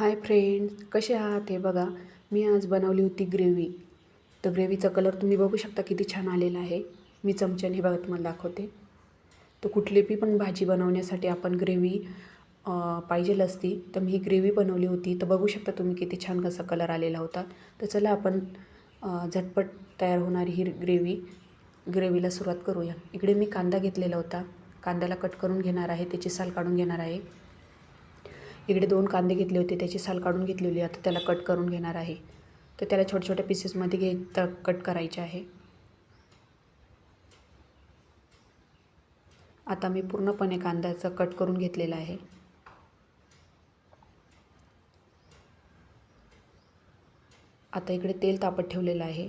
Hi friends कसे आहात? हे बघा मी आज बनवली होती ग्रेव्ही तर ग्रेव्हीचा कलर तुम्ही बघू शकता किती छान आलेला आहे. मी चमच्याने हे बघा तुम्हाला दाखवते. तर कुठली बी पण भाजी बनवण्यासाठी आपण ग्रेव्ही पाहिजेल असती तर मी ही ग्रेव्ही बनवली होती. तर बघू शकता तुम्ही किती छान कसा कलर आलेला होता. तर चला आपण झटपट तयार होणारी ही ग्रेव्ही ग्रेव्हीला सुरुवात करूया. इकडे मी कांदा घेतलेला होता. कांद्याला कट करून घेणार आहे. त्याची साल काढून घेणार आहे. इकडे दोन कांदे घेतले होते त्याची साल काढून घेतलेली आता त्याला कट करून घेणार आहे. तर त्याला छोट्या छोट्या पीसेसमध्ये घे तर कट करायचे आहे. आता मी पूर्णपणे कांद्याचं कट करून घेतलेलं आहे. आता इकडे तेल तापत ठेवलेलं आहे.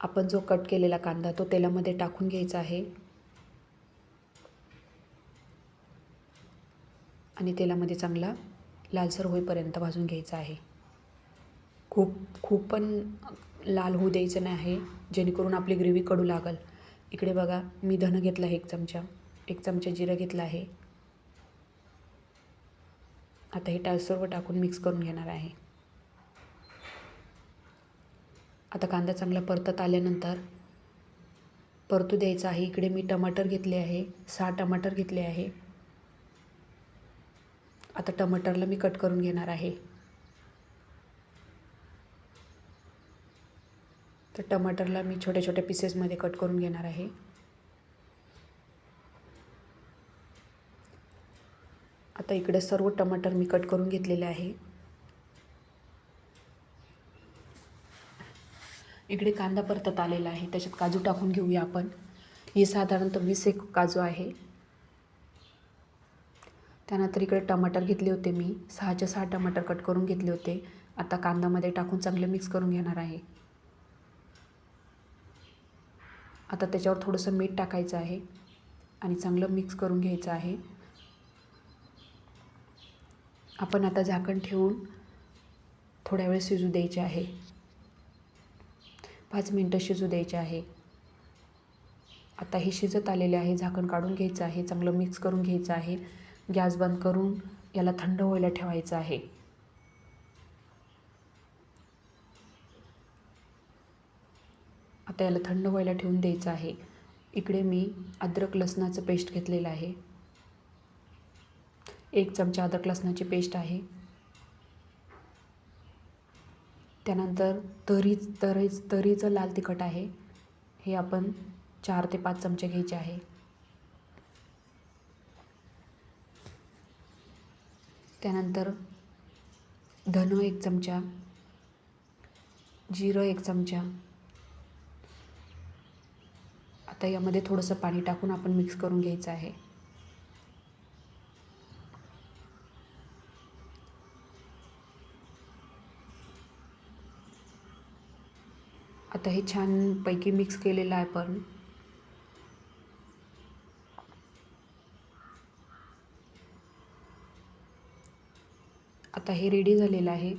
आपण जो कट केलेला कांदा तो तेलामध्ये टाकून घ्यायचा आहे. आणि तेलामध्ये चांगला लालसर होईपर्यंत भाजून घ्यायचा आहे. खूप खूप पण लाल होऊ द्यायचं नाही आहे जेणेकरून आपली ग्रेव्ही कडू लागल. इकडे बघा मी धनं घेतलं आहे एक चमचा. एक चमचा जिरं घेतला आहे. आता हे टा सर्व टाकून मिक्स करून घेणार आहे. आता कांदा चांगला परतत आल्यानंतर परतू द्यायचा आहे. इकडे मी टमाटर घेतले आहे. सहा टमाटर घेतले आहे. आता टमाटरला मी कट करून घेणार आहे. तर टमाटरला मी छोट्या छोट्या पीसेसमध्ये कट करून घेणार आहे. आता इकडे सर्व टमाटर मी कट करून घेतलेले आहे. इकडे कांदा परतत आलेला आहे त्याच्यात काजू टाकून घेऊया आपण. ही साधारणतः वीस एक काजू आहे. त्यानंतर इकडे टमाटर घेतले होते मी. सहाच्या सहा टमाटर कट करून घेतले होते. आता कांदामध्ये टाकून चांगले मिक्स करून घेणार आहे. आता त्याच्यावर थोडंसं मीठ टाकायचं आहे आणि चांगलं मिक्स करून घ्यायचं आहे. आपण आता झाकण ठेवून थोड्या वेळ शिजू द्यायचे आहे. पाच मिनटं शिजू द्यायचे आहे. आता हे शिजत आलेले आहे. झाकण काढून घ्यायचं आहे. चांगलं मिक्स करून घ्यायचं आहे. गॅस बंद करून याला थंड व्हायला ठेवायचं आहे. आता याला थंड व्हायला ठेवून द्यायचं आहे. इकडे मी अद्रक लसणाचं पेस्ट घेतलेलं आहे. एक चमचा अद्रक लसणाची पेस्ट आहे. त्यानंतर तरी तरी तरीचं लाल तिखट आहे. हे आपण चार ते पाच चमचे घ्यायचे आहे. त्यानंतर धनं एक चमचा जिरं एक चमचा. आता यामध्ये थोडंसं पाणी टाकून आपण मिक्स करून घ्यायचं आहे. आता हे छानपैकी मिक्स केलेलं आहे पण आता हे रेडी झालेलं आहे.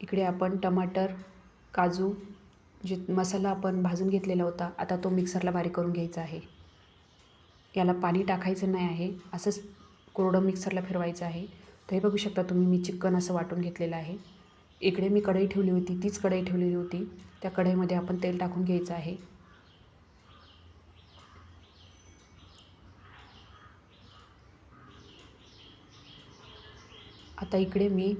इकडे आपण टमाटर काजू जे मसाला आपण भाजून घेतलेला होता आता तो मिक्सरला बारीक करून घ्यायचा आहे. याला पाणी टाकायचं नाही आहे असंच कोरडं मिक्सरला फिरवायचं आहे. तर हे बघू शकता तुम्ही मी चिकन असं वाटून घेतलेलं आहे. इकडे मी कढई ठेवली होती तीच कढई ठेवलेली होती. त्या कढईमध्ये आपण तेल टाकून घ्यायचं आहे. आता इकडे मी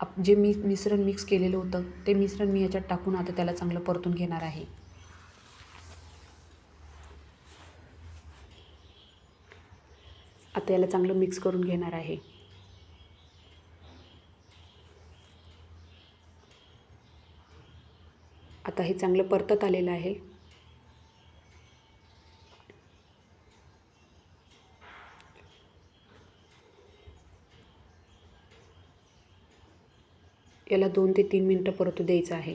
आप जे मी मिश्रण मिक्स केलेलं होतं ते मिश्रण मी याच्यात टाकून आता त्याला चांगलं परतून घेणार आहे. आता याला चांगलं मिक्स करून घेणार आहे. आता हे चांगलं परतत आलेलं आहे. याला दोन ते तीन मिनटं परतू द्यायचं आहे.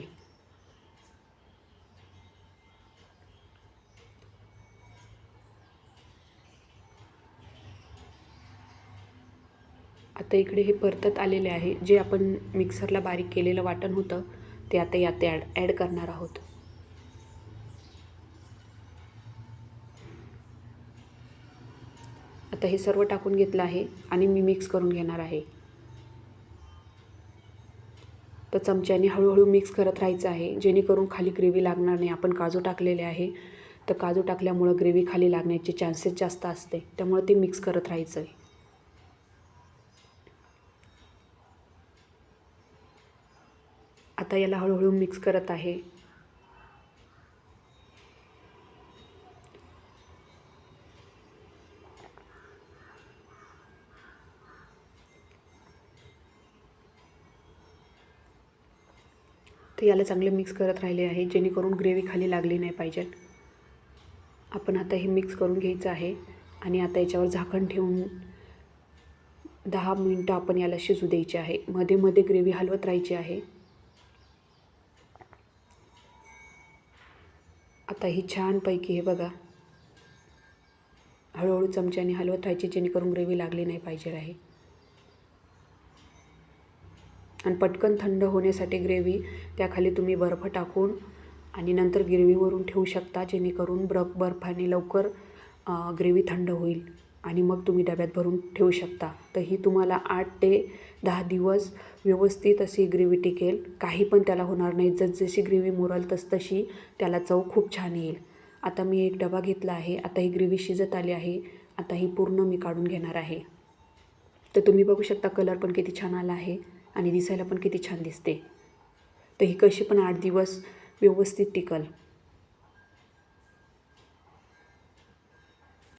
आता इकडे हे परतत आलेले आहे. जे आपण मिक्सरला बारीक केलेलं वाटण होतं ते आता यात ॲड ॲड करणार आहोत. आता हे सर्व टाकून घेतलं आहे आणि मी मिक्स करून घेणार आहे. तर चमच्याने हळूहळू मिक्स करत राहायचं आहे. जेणेकरून खाली ग्रेव्ही लागणार नाही. आपण काजू टाकलेले आहे. तर काजू टाकल्यामुळं ग्रेव्ही खाली लागण्याचे चान्सेस जास्त असते. त्यामुळे ते मिक्स करत राहायचं आहे. आता याला हळूहळू मिक्स करत आहे. तर याला चांगले मिक्स करत राहिले आहे जेणेकरून ग्रेव्ही खाली लागली नाही पाहिजे. आपण आता हे मिक्स करून घ्यायचं आहे आणि आता याच्यावर झाकण ठेवून दहा मिनटं आपण याला शिजू द्यायचे आहे. मध्ये मध्ये ग्रेव्ही हलवत राहायची आहे. आता ही छानपैकी हे बघा. हळूहळू चमच्याने हलवत राहायची जेणेकरून ग्रेव्ही लागली नाही पाहिजे आहे. आणि पटकन थंड होण्यासाठी ग्रेव्ही त्याखाली तुम्ही बर्फ टाकून आणि नंतर ग्रेव्हीवरून ठेवू शकता जेणेकरून बर्फ बर्फाने लवकर ग्रेव्ही थंड होईल आणि मग तुम्ही डब्यात भरून ठेवू शकता. तर ही तुम्हाला आठ ते दहा दिवस व्यवस्थित अशी ग्रेव्ही टिकेल. काही पण त्याला होणार नाही. जसजशी ग्रेव्ही मुरल तसतशी त्याला चव खूप छान येईल. आता मी एक डबा घेतला आहे. आता ही ग्रेव्ही शिजत आली आहे. आता ही पूर्ण मी काढून घेणार आहे. तर तुम्ही बघू शकता कलर पण किती छान आला आहे. आणि दिसायला पण किती छान दिसते. तर ही कशी पण आठ दिवस व्यवस्थित टिकल.